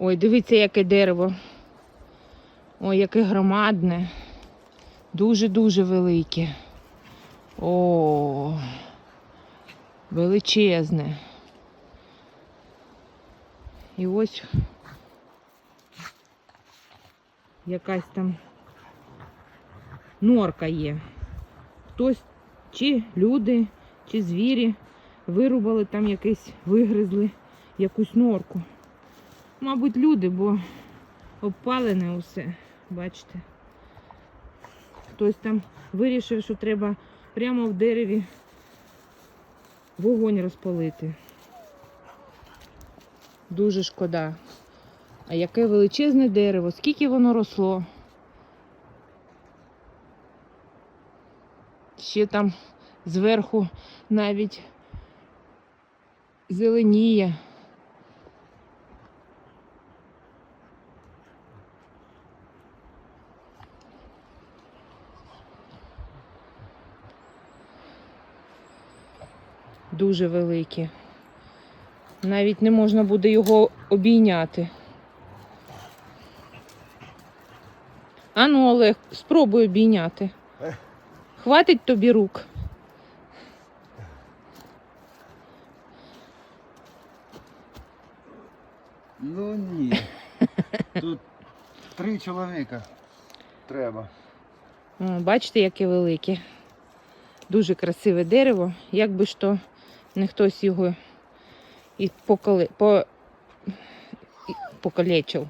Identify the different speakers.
Speaker 1: Ой, дивіться, яке дерево. Ой, яке громадне. Дуже-дуже велике. О, величезне. І ось якась там норка є. Хтось, чи люди, чи звірі вирубали там якийсь, вигризли якусь норку. Мабуть, люди, бо обпалене усе, бачите. Хтось там вирішив, що треба прямо в дереві вогонь розпалити. Дуже шкода. А яке величезне дерево, скільки воно росло. Ще там зверху навіть зеленіє. Дуже велике. Навіть не можна буде його обійняти. Ану, Олег, спробуй обійняти. Хватить тобі рук.
Speaker 2: Ну ні. Тут три чоловіка треба.
Speaker 1: О, бачите, яке велике. Дуже красиве дерево. Як би ж то не хтось його і покали... по, покалечив.